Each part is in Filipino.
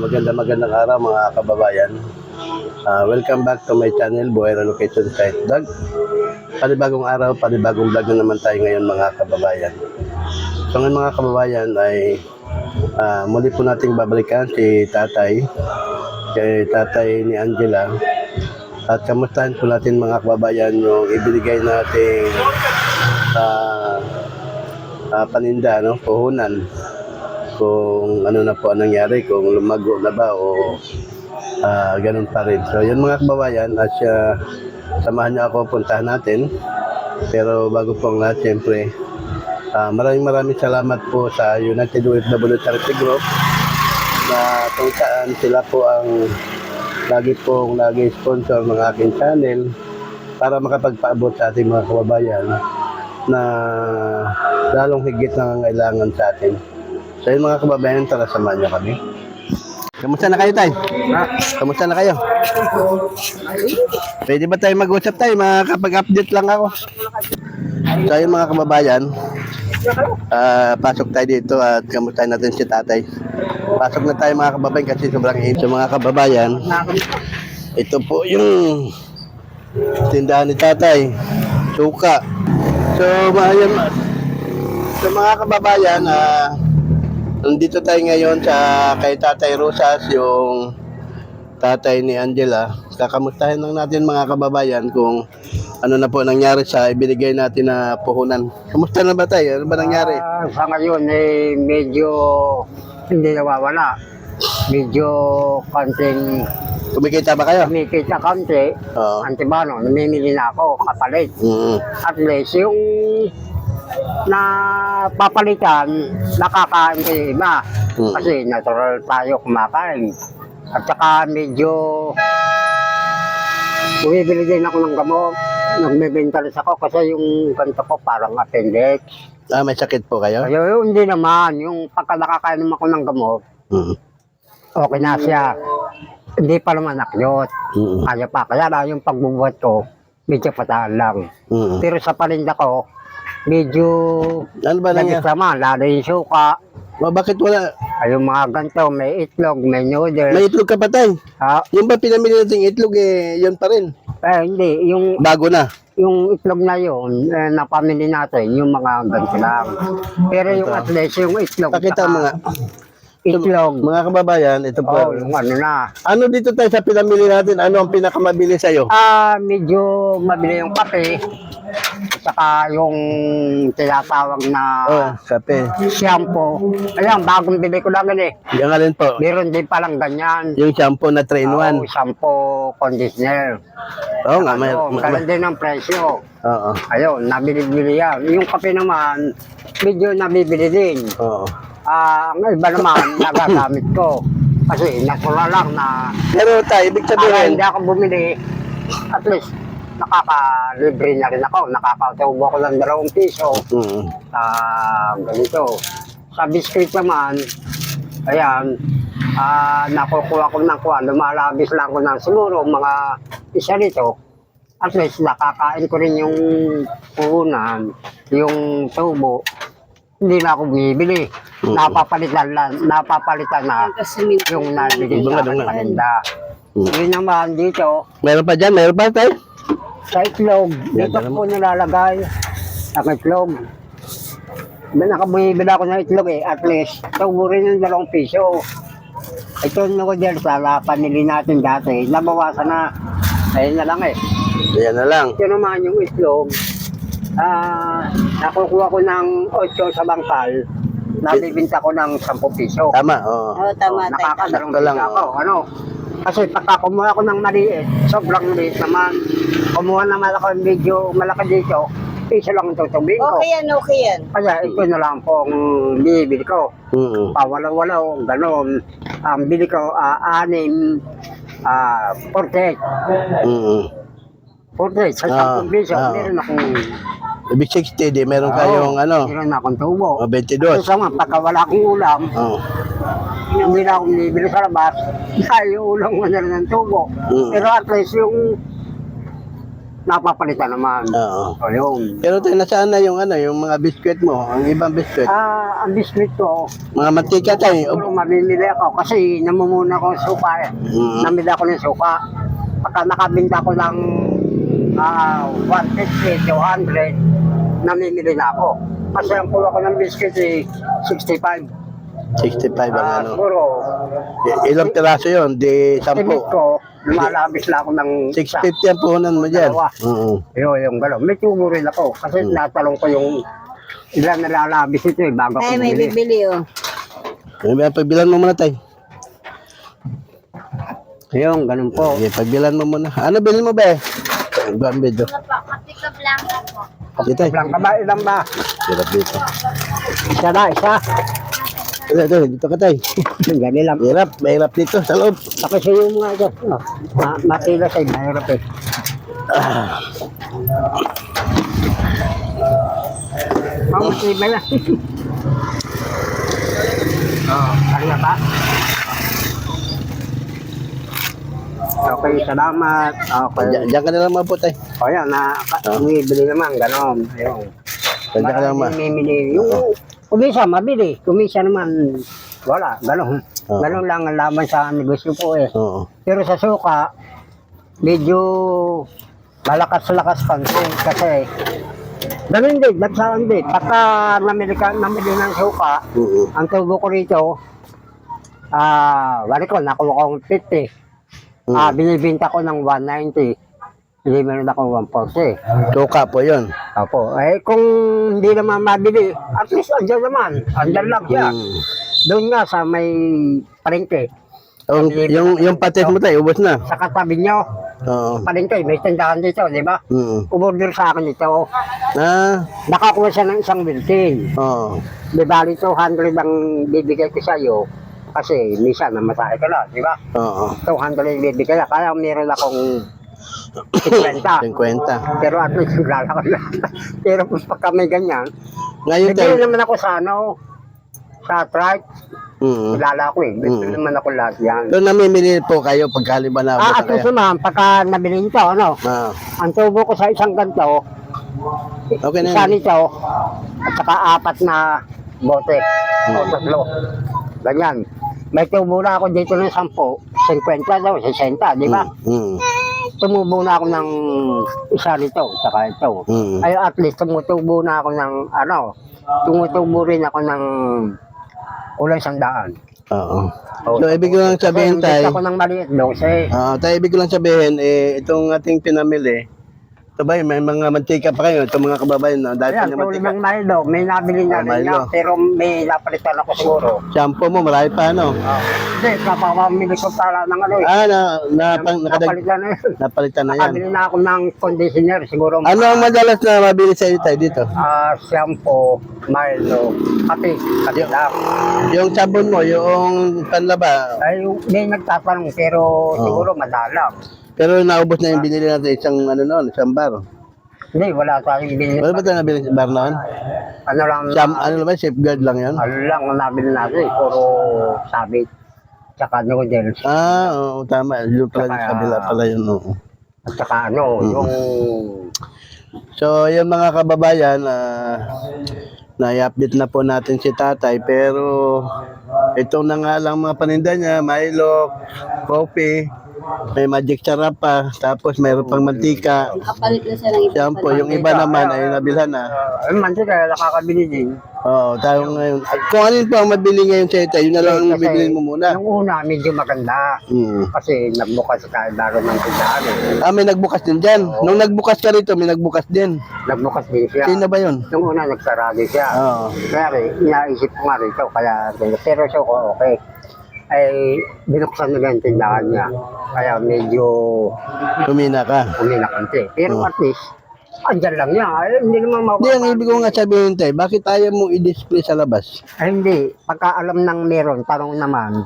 maganda magandang araw mga kababayan. Ah, welcome back to my channel, Buhera Location Site Vlog. Panibagong araw, panibagong vlog na naman tayo ngayon mga kababayan. So ngayon mga kababayan ay ah, muli po nating babalikan si tatay, kay tatay ni Angela. At kamustahan po natin mga kababayan yung ibinigay nating ah, ah, paninda, no? puhunan kung ano na po ang nangyari, kung lumago na ba o ah, ganun pa rin. So, yun mga kababayan, at siya, samahan niyo ako, puntahan natin. Pero bago po ang lahat, siyempre, ah, maraming maraming salamat po sa United OFW Charity Group na kung saan sila po ang lagi pong lagi sponsor ng aking channel para makapagpaabot sa ating mga kababayan na lalong higit na nangangailangan sa atin. So yun mga kababayan, tara samahan niyo kami. Kamusta na kayo, Tay? Kamusta na kayo? Pwede ba tayo mag-usap tayo? Makakapag-update lang ako. So yun mga kababayan, ah, pasok tayo dito at kamustahin natin si tatay. Pasok na tayo mga kababayan kasi sobrang init. So mga kababayan, ito po yung tindahan ni tatay. Suka. So, mga, so mga kababayan, ah, nandito tayo ngayon sa kay Tatay Rosas, yung tatay ni Angela. Kakamustahin lang natin mga kababayan kung ano na po nangyari sa ibinigay natin na puhunan. Kamusta na ba tayo? Ano ba nangyari? Ah, sa ngayon, eh, medyo hindi nawawala. Medyo konting Kumikita ba kayo? kumikita konti. Oo. Antibano, namimili na ako, kapalit. Mm. At least, yung na papalitan, nakakain yung iba. Mm. Kasi natural tayo kumakain. At saka medyo bumibili din ako ng gamot. Nagbibenta rin ako kasi yung ganito ko parang appendix. Ah, may sakit po kayo? Ay, yun, hindi naman. Yung pagka nakakainom ako ng gamot, Mm. okay na siya. Hindi pa naman nakyot. Mm. Kaya pa. Kaya na yung pagbubuhat ko, medyo patahan lang. Mm. Pero sa palinda ko, medyo Ano ba nangyari? nagisama. Lalo yung suka. Ma, bakit wala? Ay, yung mga ganito, may itlog, may noodles. May itlog ka pa tayo? Ah, Yung ba pinamili nating itlog eh, yun pa rin. eh, hindi. Yung, Bago na. yung itlog na yun, eh, napamili natin, yung mga ganito lang. Pero yung Ito. at least, yung itlog. Pakita saka mo nga. Itlog. Mga kababayan, ito po. Oh, yung ano na. Ano dito tayo sa pinamili natin? Ano ang pinakamabili sa'yo? Ah, medyo mabili yung kape. Saka yung tinatawag na Oh, kape. shampoo. Ayan, bagong bili ko lang yun eh. Yung alin po? Meron din palang ganyan. Yung shampoo na 3 in 1. Oo, shampoo, conditioner. Oo nga, may... Ano, may- ganun din ang presyo. Oo. Ayun, nabili-bili yan. Yung kape naman, medyo nabibili din. Oo. Ah, ang iba naman, nagagamit ko. Kasi natural lang na Pero tayo, ibig Kaya sabihin, hindi ako bumili, at least nakaka-libre na rin ako. Nakakatubo ko ng dalawang piso. mm, Ah, ganito. Sa biscuit naman, ayan, ah, nakukuha ko ng kuha. Lumalabis lang ko ng siguro mga isa nito. At least nakakain ko rin yung puhunan, yung tubo. Hindi na ako bumibili. Mm. Napapalitan lang, napapalitan na yung nabili Dunga, sa akin dunga. paninda. Mm. Yun naman dito, meron pa dyan? Meron pa tayo? sa itlog, dito ko po nilalagay ang itlog. May nakabumibila ako ng itlog eh, at least, tubo rin yung dalawang piso. Ito yung noodle sa panili natin dati, nabawasan na. Ayun na lang eh. Ayan na lang. Ito naman yung itlog, ah, nakukuha ko ng 8 sa bangkal, nabibinta ko ng 10 piso. Tama, oo. Oo, tama Oh, tayo. nakakadalawang Sakto lang, ako. Ano? Kasi pagka kumuha ko ng maliit, sobrang maliit naman. Kumuha naman ako ng medyo malaki dito, piso lang ang tutubin ko. Okay yan, okay yan. Kaya ito na lang po ang bibili ko. Mm, Pawalaw-walaw, ganon. Ang bili ko, ah, anim, ah, 48. mm. 48, sa Ah, 10 piso, ah. meron akong... Ibig 60, di meron kayong ano, Meron akong tubo. oh, Kasi 22. sa mga, pagka wala akong ulam, Oo. hindi na akong bibili sa labas, ay ulam ko na rin ng tubo. Mm. Pero at least yung napapalitan naman. Oo. O yun. Pero tayo, nasaan na yung ano, yung mga biskwit mo, ang ibang biskwit? Ah, ang biscuit ko, Mga mantika tayo. siguro mamimili ako kasi namumuna ko ng suka eh. Mm. Namili ako ng suka. Pagka nakabinta ko ng ah 150, 200, namimili na ako. Kasi ang kuha ko ng biscuit eh, 65. 65 ang Ah, ano. siguro, I- Ilang piraso yun? Di estimate 10. ko, lumalabis lang ako ng isa. 650 ang puhunan mo dyan. Dalawa. Oo. Yun, yung gano'n. May tubo rin ako. Kasi Hmm. natalong ko yung ilan nalalabis ito eh, bago Ay, ako may bumili. bibili oh. Ay, may pagbilan mo muna tayo. Yung ganun po. Okay, pagbilan mo muna. Ano bilhin mo ba eh? Video. Matika blanca po. Dito. Lang ka ba? Ilan ba? Hirap dito. Isa na, isa. Dito, dito, dito ka tayo. Ganun lang. Hirap, mahirap dito sa loob. Kasi yung mga ito, oh, ma matila sa mahirap eh. Ang matibay na. oh, kaya ba? Okay, salamat. Okay. Diyan, diyan ka na lang tayo. O yan, na, Oh. bumibili naman, gano'n. Ayun. Diyan ka lang ma. Mimili. Yung, kumisa, mabili. Kumisa naman, wala, gano'n. Oo. Gano'n lang ang laban sa negosyo po eh. Oo. Pero sa suka, medyo malakas-lakas pansin kasi ganun din, nagsaan din. Pagka namili, ka, namili ng suka, Oo. ang tubo ko rito, ah, wala ko, nakuha kong 50. Mm. Ah, binibinta ko ng 190. Hindi meron ako 140. Suka po yun. Opo. Eh, kung hindi naman mabili, at least andyan naman. Andyan lang siya. Mm. Doon nga sa may palengke. Yung, yung, yung patis mo tayo, ubos na. Sa katabi nyo, Oo. palengke, may tindahan dito, di ba? Mm. Umorder sa akin ito. Ah, Nakakuha siya ng isang biltin. oo. Di bali 200 ang bibigay ko sa iyo. Kasi minsan namatay ka na, di ba? Oo. 200 ang bibigay. Kaya meron akong 50. 50. Pero at least kilala ko na. Pero kung pagka may ganyan, Ngayon bibili tayo. naman ako sa ano, sa trike. Mm. Kilala ko eh. Bibili Mm. naman ako lahat yan. So namimili po kayo pagkaliba na Ah, at least kayo. naman, pagka nabili nito, ano, Ah, ang tubo ko sa isang ganito, okay na isa yun. nito, at saka apat na bote. O tatlo. Ganyan. May tubo na ako dito ng 10, 50 daw, 60, di ba? Mm. Tumubo na ako ng isa nito, saka ito. Mm. Ay at least tumutubo na ako ng ano, tumutubo rin ako ng ulang sandaan. Oo. So, ibig ko lang sabihin Kasi tayo, ako ng maliit, 12. ah, tayo ibig ko lang sabihin, eh, itong ating pinamili, ito ba, may mga mantika pa kayo, itong mga kababayan, no? dahil Ayan, sa tulad mantika. ng Milo, may nabili na Oh, rin Milo. yan, pero may napalitan ako siguro. Shampoo mo, marami pa, ano? Oh. Hindi, kapapamili ko para ng ano eh. Ah, na, na, pang, nakadag, Napalitan na yun. napalitan na yan. Nakabili na ako ng conditioner, siguro. Ano ang madalas na mabili sa tayo dito? Ah, shampoo, Milo, kape, kape lang. Yung sabon mo, yung panlaba, Ay, may nagtatanong, pero siguro madalang. Pero naubos na yung binili natin isang ano noon, isang bar. Hindi, wala tayong binili. Wala ba tayo nabili sa bar noon? Ano lang, Sam, ano ba, safeguard lang yun? ano lang ang nabili natin, puro sabit. Tsaka noodles. Ah, oo, tama. Yung pala, Saka- sa kabila pala yun, oo. At saka ano, yung... So, yung mga kababayan, ah, na-update na po natin si tatay, pero ito na nga lang mga paninda niya, Milo, coffee, may magic sarap pa, tapos mayroon pang mantika, Nakapalit na siya ng iba. shampoo, yung iba naman ay nabilhan na. Uh, mantika, nakakabili din. Oo, tayo ngayon. At Kung ano pa ang mabili ngayon sa ito, yun na lang ang Kasi mo muna. Yung una, medyo maganda. Hmm. Kasi nagbukas tayo bago ng tindahan eh. Ah, may nagbukas din dyan. Nung nagbukas ka rito, may nagbukas din. Nagbukas din siya. Sino ba yun? Yung una, nagsarado siya. Oo. Kaya rin, inaisip ko nga rito, kaya pero so ko okay. Ay, binuksan nila yung tindahan niya. Kaya medyo Tumina ka. uminakante. Pero Oh. at least, andyan lang niya. Ay, hindi naman Hindi, ang mawawala. ibig ko nga sabihin tayo, bakit ayaw mo i-display sa labas? Ay, hindi. Pagka alam ng meron, tanong naman.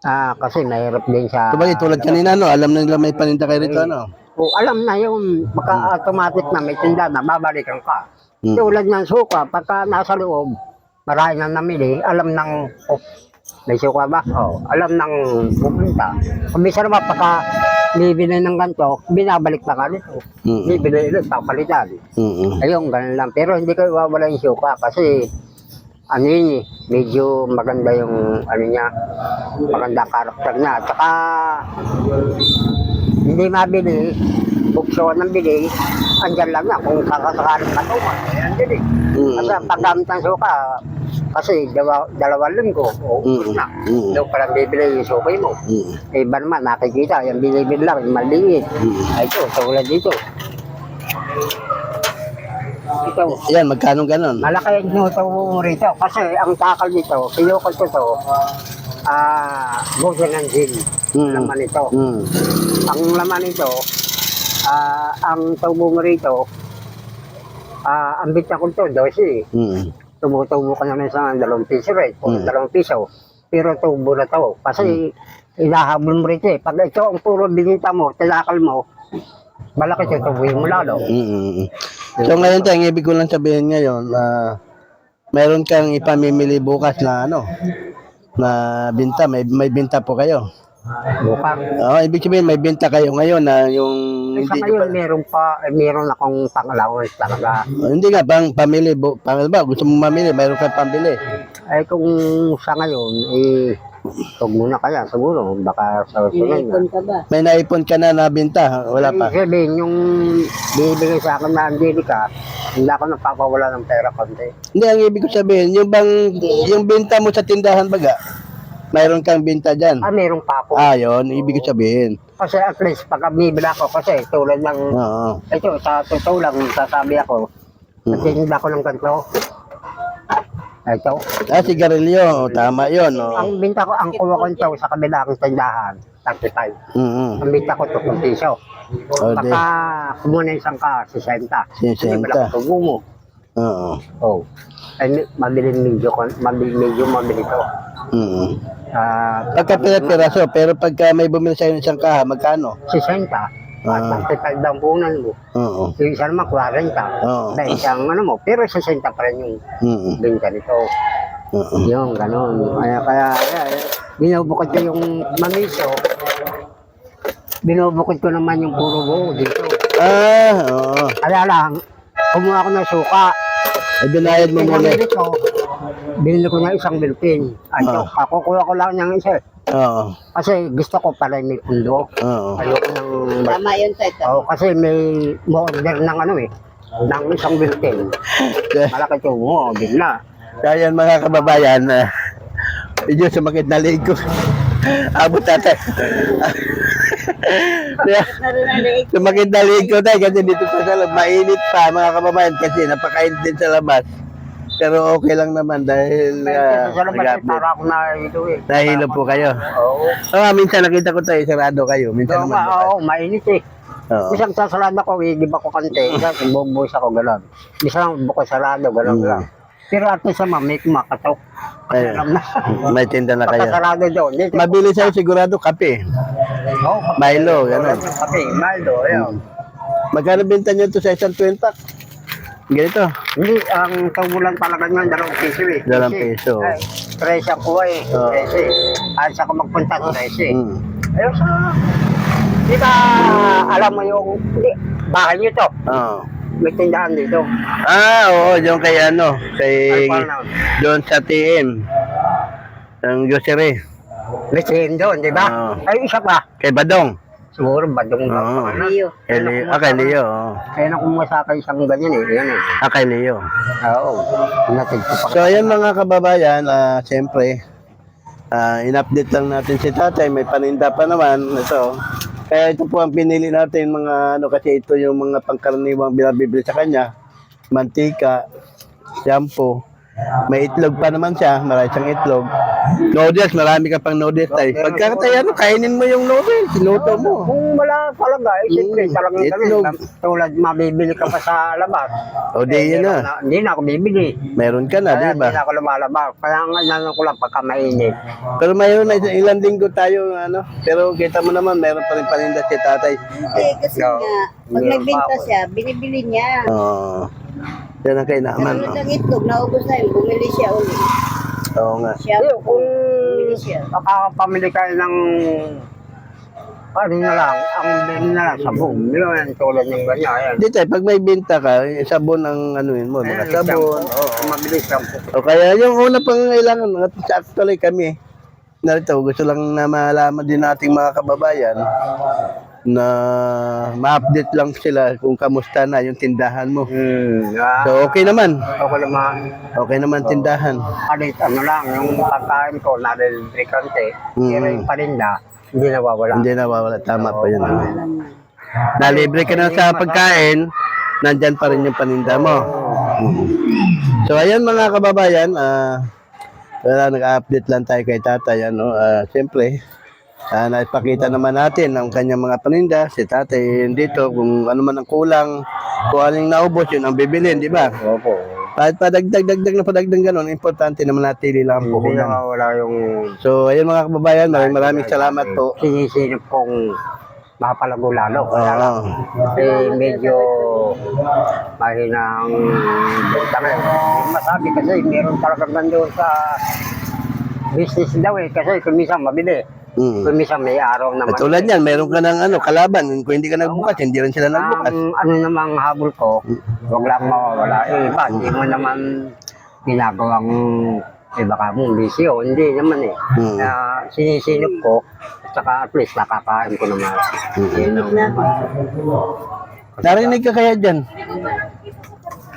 Ah, kasi mahirap din sa... Sabagay, tulad kanina, no, alam na nila may paninda kayo rito, ano? O, alam na yun. Pagka automatic na may tindahan na, babalikan ka. Hmm. Tulad ng suka, pagka nasa loob, marami na namili, alam ng, oh, May suka ba? Oo. Alam nang pupunta. Naman pagka bibili ng ganito, binabalik na ka nito. Mm. Bibili ulit, papalitan. Mm. Ayun, ganun lang. Pero hindi ko iwawala yung suka kasi ano yun eh, medyo maganda yung ano niya, maganda karakter niya. At saka hindi mabili, bukso ng bili, andyan lang na kung kakasakaling katuman. Eh, andyan eh. Mm. Kasi paggamit ng suka, kasi dalawa, dalawang linggo, o Mm. na. Mm. Doon pa lang bibili yung suka mo. Mm. Eh, iba naman, nakikita, yung bilibid lang, yung maliit. Mm. Ay, ito, tulad dito. Ito, Yan, magkano ganon? malaki yung mo rito. Kasi ang takal dito, pinukol ko to, ah, uh, ng gin. Mm. Laman ito. Mm. Ang laman nito, ah, ang tubo mo rito, ah, ang bita ko to, dosi. Mm. Tumutubo ka naman sa dalawang piso rate, o Mm. dalawang piso. Pero tubo na to. Kasi inahabol mo rito eh. Pag ito ang puro binita mo, tinakal mo, malaki ito, tubuhin mo lalo. Mm. So ngayon tayo, ang ibig ko lang sabihin ngayon, na mayroon kang ipamimili bukas na ano, na binta, may, may binta po kayo. Bukas. Oo, ibig sabihin may binta kayo ngayon na yung Sa hindi ngayon, pa, meron pa, eh, meron akong pangalawas talaga. hindi nga bang pamili, pamili ba, gusto mo mamili, mayroon kang pambili. Ay kung sa ngayon, eh, huwag muna kaya siguro, baka sa sunod na. ba? May naipon ka na na binta, wala pa. Ibig sabihin, yung bibigay sa akin na Angelica, hindi ako napapawala ng pera konti. Hindi, ang ibig ko sabihin, yung bang, yung binta mo sa tindahan baga, mayroon kang binta dyan. Ah, meron pa ako. Ah, yun, ibig sabihin. Kasi at least, pag bibila ako, kasi tulad ng, Oo. ito, sa totoo lang, sasabi ako, natinda ko ng ganito. Ito. Ah, sigarilyo, tama yun. Oh. Ang binta ko, ang kuha ko ito sa kabilang tindahan, 35. Mm-hmm. Ang binta ko, 2 piso. O, di. Baka kumuha isang ka, 60. Kasi 60. malaki tubo mo. Oo. Oh. Ay, mabili medyo, kon- mabili medyo mabili to. Mm-hmm. Ah, Pagka pira-piraso, pero pagka may bumili sa'yo ng isang kaha, magkano? 60. At Ah. 35 daw punan mo. Oo. Yung isa naman, 40. Oo. Dahil isang ano mo, pero 60 pa rin yung Mm-hmm. binta nito. Oo. Yung gano'n. Kaya, kaya, kaya binubukod ko yung mamiso. Binubukod ko naman yung puro buo dito. Ah, oo. Kaya lang, kumuha ko ng suka. Eh, binayad mo muna. Ko, binili ko na isang bilpin. Ano, Ah. kakukuha ko lang ng isa. Oo. Kasi gusto ko pala may pundo. Oo. Ayoko ng... Tama yun, Tito. Oh, kasi may mo-order ng ano eh, ng isang bilpin. Malaki ito mo, bigla. Kaya yan mga kababayan, uh, medyo sumakit na leg ko. Abot natin. sumakit na leg ko tayo kasi dito sa labas, mainit pa mga kababayan kasi napakainit din sa labas. Pero okay lang naman dahil uh, eh, para ako na ito eh. nahilo po kayo. Oo. Oo, minsan nakita ko tayo, sarado kayo. Minsan Oo, naman ma- oo, mainit eh. Oo. Isang sasalada ko, igib ako kante. Kasi bubus ako gano'n. Isang buko sarado, gano'n Mm. lang. Pero at least naman, may kumakatok. Kasi Ayun. alam na. May tinda na kayo. Pagkasarado doon. Dito, Mabili sa'yo sigurado kape. Oo, Milo, gano'n. Kape, Milo, ayun. Magkano binta niyo to sa isang 20 pack? Ganito. Hindi, ang tabulan talaga niyan, dalawang piso eh. Dalawang piso. Ay, tres ako eh. Oo. Tres eh. Ayos ako magpunta, tres eh. Mm. Ayun sa... Di ba, alam mo yung... Hindi, bahay niyo to. Oo. May tindahan dito. Ah, oo, yung kay ano, kay Ay, paano? doon sa TM. Ang grocery. May tin doon, di ba? Oo. Ay, isa pa. Kay Badong. Siguro, badong ba? Oo. Ano? Leo. Kay Leo. Ah, kay Leo. oo. Kaya na kumuha sa akin isang ganyan eh. Yan eh. Ah, kay Leo. Oo. Ko pa. So, ayan mga kababayan, ah, siyempre, ah, in-update lang natin si tatay. May paninda pa naman. Ito. Kaya ito po ang pinili natin mga ano kasi ito yung mga pangkaraniwang binabibili sa kanya. Mantika, shampoo. May itlog pa naman siya, marami siyang itlog. Noodles, marami ka pang noodles tayo. Pagka tayo, ano, kainin mo yung noodles, sinuto mo. Kung wala talaga, eh, siyempre, Mm, talagang itlog. ganun. Tulad, mabibili ka pa sa labas. O di yun na, na. Hindi na ako bibili. meron ka na, di Kaya ba? hindi na ako lumalabas. Kaya nga inano ko lang pagka mainit. Pero mayroon na ilang linggo tayo, ano, pero kita mo naman, meron pa rin paninda si tatay. Hindi, kasi No. nga, pag nagbenta siya, binibili niya. Oo. yan ang kainaman. Naman, ng itlog, naubos na yun, bumili siya ulit. Oo nga. Siya, Ayun, kung bumili makakapamili kayo ng ano na lang, ang bili na lang, sabon. Hindi naman tulad ng ganyan. Ayan. Tayo, pag may binta ka, eh, sabon ang ano yun mo, mga Ayan, sabon. shampoo. Oo, mabilis shampoo. O kaya yung una pang kailangan, at actually kami, narito, gusto lang na malaman din nating mga kababayan na ma-update lang sila kung kamusta na yung tindahan mo. Hmm, ah, So okay naman, ako naman, okay naman tindahan. alit, ano lang, yung pagkain ko, nalilibrikante, Mm. pero yung paninda, hindi nawawala. Hindi nawawala, tama po yun. Nalibre ka na sa pagkain, nandyan pa rin yung paninda mo. So ayan mga kababayan, ah wala nag-update lang tayo kay tatay. Ano, ah Siyempre, ah naipakita naman natin ang kanyang mga paninda. Si tatay dito, kung ano man ang kulang, kung anong naubos, yun ang bibilin, di ba? Opo. Kahit padagdag-dagdag na padagdag ganun, importante na manatili lang ang Hindi puhunan. nawawala yung So ayun mga kababayan, maraming maraming salamat po. sinisilip kong mapalago lalo. Kaya Oo. lang, eh, medyo mahinang benta ngayon. Hindi Masabi kasi meron talagang nandoon sa business daw eh. Kasi kung minsan mabili. Mm. Kung minsan may araw naman. At tulad niyan, meron ka ng ano, kalaban. Kung hindi ka nagbukas, hindi rin sila nagbukas. Ang ano namang habol ko, wag lang mawawala. Eh, ba, hindi mo naman ginagawang eh baka mo bisyo. Hindi naman eh. Hmm. Uh, sinisilip ko, at saka at least nakakain ko naman. Yun ang Narinig ka kaya dyan?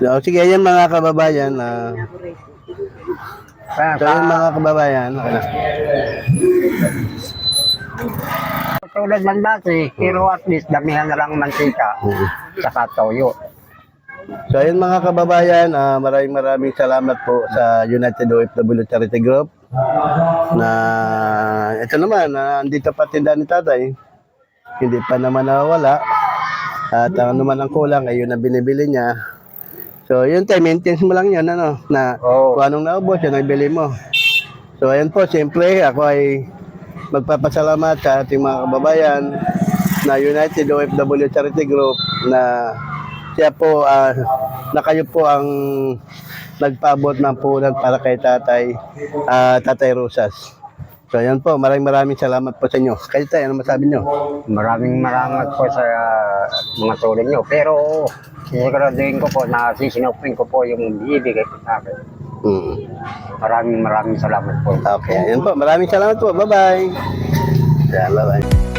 So, sige, yan mga kababayan. ah Kaya so, yan mga kababayan. Okay na. tulad man dati, pero at least damihan na lang mantika, Mm. saka toyo. So, ayun mga kababayan, ah, maraming maraming salamat po sa United OFW Charity Group na ito naman, na andito pa tindahan ni tatay. Hindi pa naman nawawala. At ang naman ang kulang ay yun na binibili niya. So, yun tayo, maintenance mo lang yun, ano, na Oo. kung anong naubos, yun ang bili mo. So, ayun po, siyempre, ako ay magpapasalamat sa ating mga kababayan na United OFW Charity Group na siya po, ah, na kayo po ang nagpaabot ng punan para kay tatay, ah, tatay Rosas. So, ayan po, maraming maraming salamat po sa inyo. Kayo tayo, ano masabi nyo? Maraming maraming po sa mga tulad nyo. Pero sisiguraduhin ko po na sisinupin ko po yung ibigay ko sa akin. Mm. Maraming maraming salamat po. Okay, ayan po, maraming salamat po. Bye-bye. Ayan, bye-bye.